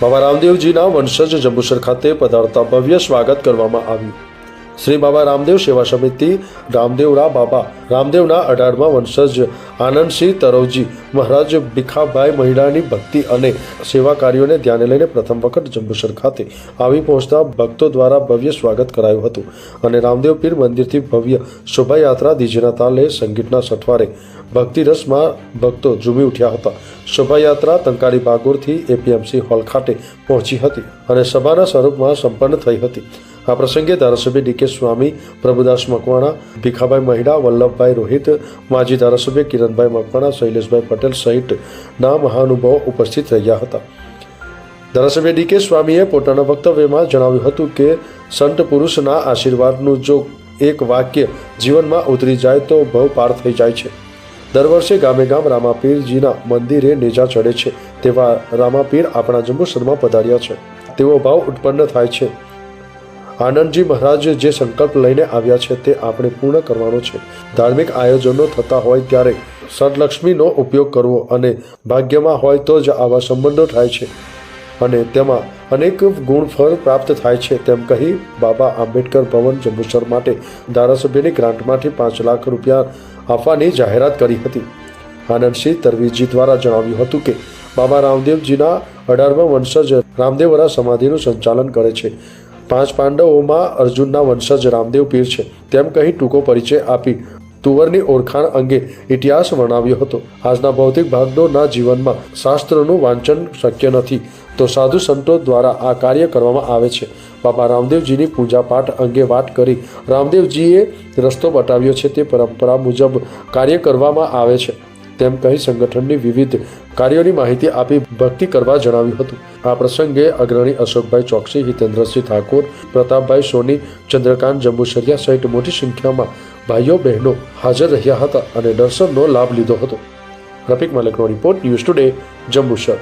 બાબા રામદેવજીના વંશજ જંબુસર ખાતે પધારતા ભવ્ય સ્વાગત કરવામાં આવ્યું. શ્રી બાબા રામદેવ સેવા સમિતિ રામદેવરા બાબા, રામદેવના અઢારમાં વંશજ, આનંદસિંહ તરવજી, મહારાજ ભીખાભાઈ મહિડાની ભક્તિ અને સેવા કાર્યોને ધ્યાને લઈને પ્રથમ વખત જંબુસર ખાતે આવી પહોંચતા ભક્તો દ્વારા ભવ્ય સ્વાગત કરાયું હતું અને રામદેવ પીર મંદિરથી ભવ્ય શોભાયાત્રા દીજીના તાલે સંગીતના સઠવારે ભક્તિરસમાં ભક્તો ઝૂમી ઉઠ્યા હતા. શોભાયાત્રા તંકારી બાગોરથી એપીએમસી હોલ ખાતે પહોંચી હતી અને સભાના સ્વરૂપમાં સંપન્ન થઈ હતી. આ પ્રસંગે ધારાસભ્ય ડીકે સ્વામી, પ્રભુદાસ મકવાણા, ભીખાભાઈ મહિડા, વલ્લભભાઈ રોહિત, માજી ધારાસભ્ય કિરણભાઈ મકવાણા, શૈલેષભાઈ પટેલ સહિતના મહાનુભાવો ઉપસ્થિત રહ્યા હતા. ધારાસભ્ય ડીકે સ્વામીએ પોતાના વક્તવ્યમાં જણાવ્યું હતું કે, સંત પુરુષના આશીર્વાદનું જો એક વાક્ય જીવનમાં ઉતરી જાય તો ભવ પાર થઈ જાય છે. દર વર્ષે ગામે ગામ રામાપીરજીના મંદિરે નેજા ચડે છે. તેવા રામાપીર આપણા જંબુસરમાં પધાર્યા છે. તેવો ભાવ ઉત્પન્ન થાય છે. આનંદજી મહારાજ જે સંકલ્પ લઈને આવ્યા છે તે આપણે પૂર્ણ કરવાનો છે. ધાર્મિક આયોજનો થતા હોય ત્યારે સદલક્ષ્મીનો ઉપયોગ કરવો અને ભાગ્યમાં હોય તો જ આવા સંબંધો થાય છે. અને તેમાં અનેક ગુણફળ પ્રાપ્ત થાય છે તેમ કહી બાબા આંબેડકર ભવન જંબુસર માટે ધારાસભ્યની ગ્રાન્ટમાંથી પાંચ લાખ રૂપિયા આપવાની જાહેરાત કરી હતી. આનંદસિંહ તરવીજી દ્વારા જણાવ્યું હતું કે, બાબા રામદેવજીના અઢારમા વંશજ રામદેવરા સમાધિનું સંચાલન કરે છે. પાંચ પાંડવોમાં અર્જુનના વંશજ રામદેવ પીર છે. તેમ કહી ટૂંકો પરિચય આપી તુવરની ઓળખાણ અંગે ઇતિહાસ વર્ણવ્યો હતો. આજના ભૌતિક ભાગદોડના જીવનમાં શાસ્ત્રનું વાંચન શક્ય નથી. તો સાધુ સંતો દ્વારા આ કાર્ય કરવામાં આવે છે. બાબા રામદેવજીની પૂજા પાઠ અંગે વાત કરી રામદેવજીએ રસ્તો બતાવ્યો છે. તે પરંપરા મુજબ કાર્ય કરવામાં આવે છે. તેમ કહી સંગઠનની વિવિધ કાર્યોની માહિતી આપી ભક્તિ કરવા જણાવ્યું હતું. આ પ્રસંગે અગ્રણી અશોકભાઈ ચોકસી, હિતેન્દ્રસિંહ ઠાકોર, પ્રતાપભાઈ સોની, ચંદ્રકાંત જંબુસરિયા સહિત મોટી સંખ્યામાં ભાઈઓ, બહેનો હાજર રહ્યા હતા અને દર્શનનો લાભ લીધો હતો. રફિક મલેકનો રિપોર્ટ ન્યૂઝ ટુડે, જંબુસર.